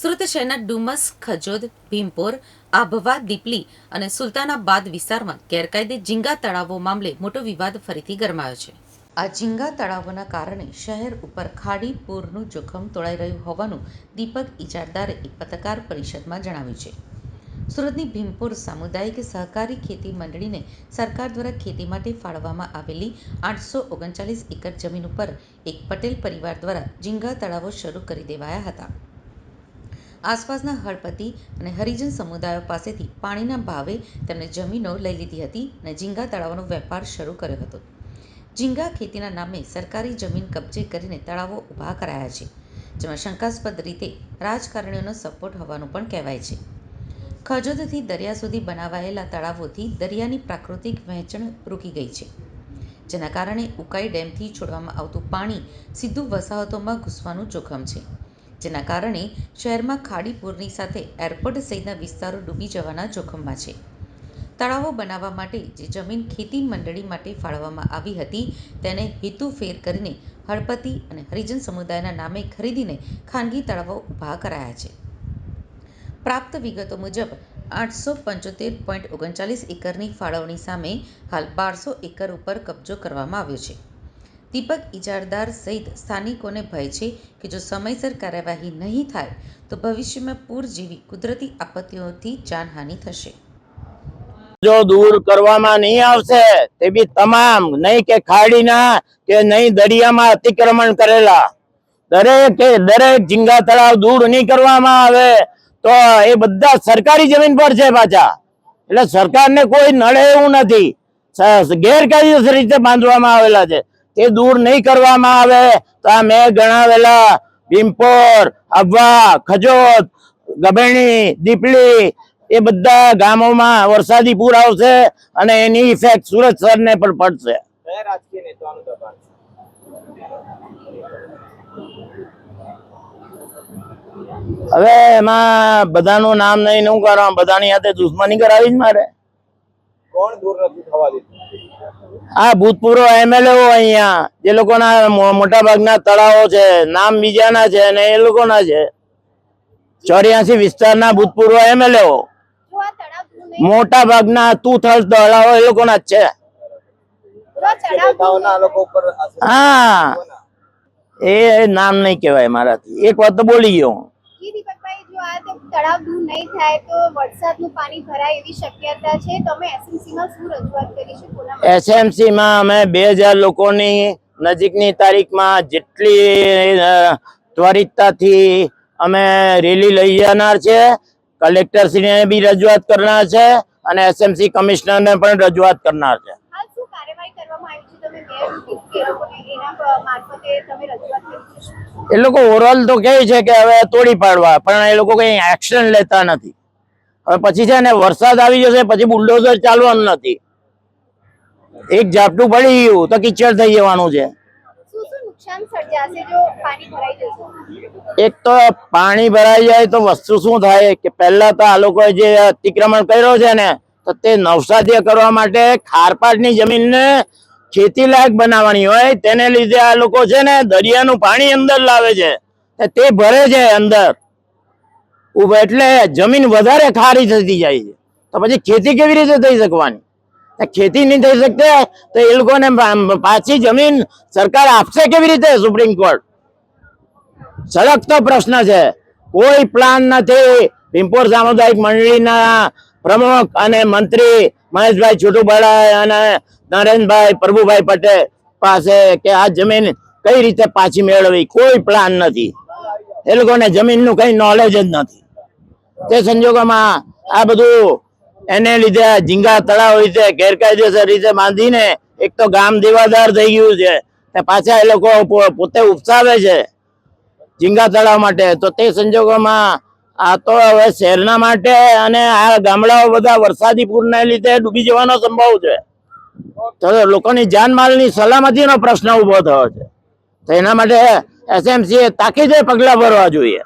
સુરત શહેરના ડુમસ, ખજોદ, ભીમપોર, આભવા, દીપલી અને સુલતાનાબાદ વિસ્તારમાં ગેરકાયદે ઝીંગા તળાવો મામલે મોટો વિવાદ ફરીથી ગરમાયો છે. આ ઝીંગા તળાવોના કારણે શહેર ઉપર ખાડી પૂરનું જોખમ તોળાઈ રહ્યું હોવાનું દીપક ઇજારદારે એક પત્રકાર પરિષદમાં જણાવ્યું છે. સુરતની ભીમપુર સામુદાયિક સહકારી ખેતી મંડળીને સરકાર દ્વારા ખેતી માટે ફાળવવામાં આવેલી આઠસો ઓગણચાલીસ એકર જમીન ઉપર એક પટેલ પરિવાર દ્વારા ઝીંગા તળાવો શરૂ કરી દેવાયા હતા. આસપાસના હળપતિ અને હરિજન સમુદાયો પાસેથી પાણીના ભાવે તેમણે જમીનો લઈ લીધી હતી અને ઝીંગા તળાવનો વેપાર શરૂ કર્યો હતો. ઝીંગા ખેતીના નામે સરકારી જમીન કબજે કરીને તળાવો ઊભા કરાયા છે, જેમાં શંકાસ્પદ રીતે રાજકારણીઓનો સપોર્ટ હોવાનું પણ કહેવાય છે. ખજોદથી દરિયા સુધી બનાવાયેલા તળાવોથી દરિયાની પ્રાકૃતિક વહેંચણ રૂકી ગઈ છે, જેના કારણે ઉકાઈ ડેમથી છોડવામાં આવતું પાણી સીધું વસાહતોમાં ઘૂસવાનું જોખમ છે. જેના કારણે શહેરમાં ખાડી પૂરની સાથે એરપોર્ટ સહિતના વિસ્તારો ડૂબી જવાના જોખમમાં છે. તળાવો બનાવવા માટે જે જમીન ખેતી મંડળી માટે ફાળવવામાં આવી હતી, તેને હેતુફેર કરીને હળપતિ અને હરિજન સમુદાયના નામે ખરીદીને ખાનગી તળાવો ઊભા કરાયા છે. પ્રાપ્ત વિગતો મુજબ, આઠસો પંચોતેર પોઈન્ટ ઓગણચાલીસ એકરની ફાળવણી સામે હાલ બારસો એકર ઉપર કબજો કરવામાં આવ્યો છે. દીપક ઇજારદાર સહિત સ્થાનિકોને ભય છે કે જો સમયસર કાર્યવાહી નહીં થાય, તો ભવિષ્યમાં પૂર જેવી કુદરતી આપત્તિઓથી જાનહાનિ થશે. જો દૂર કરવામાં નહીં આવશે, તે બી તમામ, નહીં કે ખાડીના, કે નહીં દરિયામાં અતિક્રમણ કરેલા. દરેક દરેક ઝીંગા તળાવ દૂર નહીં કરવામાં આવે, તો એ બધા સરકારી જમીન પર છે પાછા. એટલે સરકારને કોઈ નડે એવું નથી. ગેરકાયદેસર રીતે બાંધવામાં આવેલા છે. તે દૂર નહીં કરવામાં આવે તો આ મેં ગણાવેલા ભીમપોર અબવા ખજોત ગભેણી દીપલી એ બધા ગામોમાં વરસાદી પૂર આવશે અને એની ઇફેક્ટ સુરત શહેરને પણ પડશે. હવે એમાં બધાનું નામ નહીં હું કરવા બધાની સાથે દુશ્મની કરાવી જ મારે. કોણ દૂર નથી થવા દીધું? આ ભૂતપૂર્વ એમએલએ અહીંયા જે લોકોના મોટા ભાગના તળાવો છે નામ બીજાના છે અને એ લોકોના છે. ચોર્યાસી વિસ્તારના ભૂતપૂર્વ એમએલએ જો આ મોટા ભાગના તુથળ તળાવો એ લોકોના જ છે. હા. એ નામ નહીં કહેવાય મારાથી. એક વાત તો બોલી ગયો હું. જી દીપકભાઈ જો આ તે તળાવ દૂર નહીં થાય તો વરસાદનું પાણી ભરાય એવી શક્યતા છે. તમે એસએમસીમાં શું રજૂઆત કરી છે? કોના માટે? એસએમસી માં અમે બે હજાર લોકોની નજીકની તારીખમાં જેટલી ત્વરિતતાથી અમે રેલી લઈ જનાર છે. કલેક્ટરશ્રીને બી રજૂઆત કરનાર છે અને એસએમસી કમિશનરને પણ રજૂઆત કરનાર છે. એ લોકો ઓવરઓલ તો કહે છે કે હવે તોડી પાડવા પણ એ લોકો કઈ એક્શન લેતા નથી. હવે પછી છે ને વરસાદ આવી જશે પછી બુલડોઝર ચાલવાનું નથી. એક ઝાપટું પડી ગયું તો કિચડ થઈ જવાનું છે. એક તો પાણી ભરાઈ જાય તો વસ્તુ શું થાય? કે પહેલા તો આ લોકોએ જે અતિક્રમણ કર્યો છે ને તો તે નવસાધ્ય કરવા માટે ખારપાટની જમીનને ખેતી લાયક બનાવવાની હોય તેને લીધે આ લોકો છે ને દરિયાનું પાણી અંદર લાવે છે. તે ભરે છે અંદર. એટલે જમીન વધારે ખારી થતી જાય છે. તો પછી ખેતી કેવી રીતે થઈ શકવાની? ખેતી નહીં થઈ શકતે તો એ લોકોને પાછી જમીન સરકાર આપશે કેવી રીતે સુપ્રીમ કોર્ટ? સળગતો પ્રશ્ન છે. કોઈ પ્લાન નથી. પિંપોર સામુદાયિક મંડળીના પ્રમુખ અને મંત્રી મહેશભાઈ છોટુભાઈ અને નરેન્દ્રભાઈ પ્રભુભાઈ પટેલ પાસે કે આ જમીન કઈ રીતે પાછી મેળવવી? કોઈ પ્લાન નથી. એ લોકોને જમીનનું કઈ નોલેજ જ નથી. તે સંજોગોમાં આ બધું એને લીધે ઝીંગા તળાવ રીતે ગેરકાયદેસર રીતે બાંધીને એક તો ગામ દેવાદાર થઈ ગયું છે ને પાછા એ લોકો પોતે ઉપસાવે છે ઝીંગા તળાવ માટે. તો તે સંજોગોમાં આ તો હવે શહેરના માટે અને આ ગામડાઓ બધા વરસાદી પૂરને લીધે ડૂબી જવાનો સંભવ છે. તો લોકોની જાનમાલની સલામતીનો પ્રશ્ન ઊભો થયો છે. તો એના માટે એસએમસીએ તાકીદે પગલાં ભરવા જોઈએ.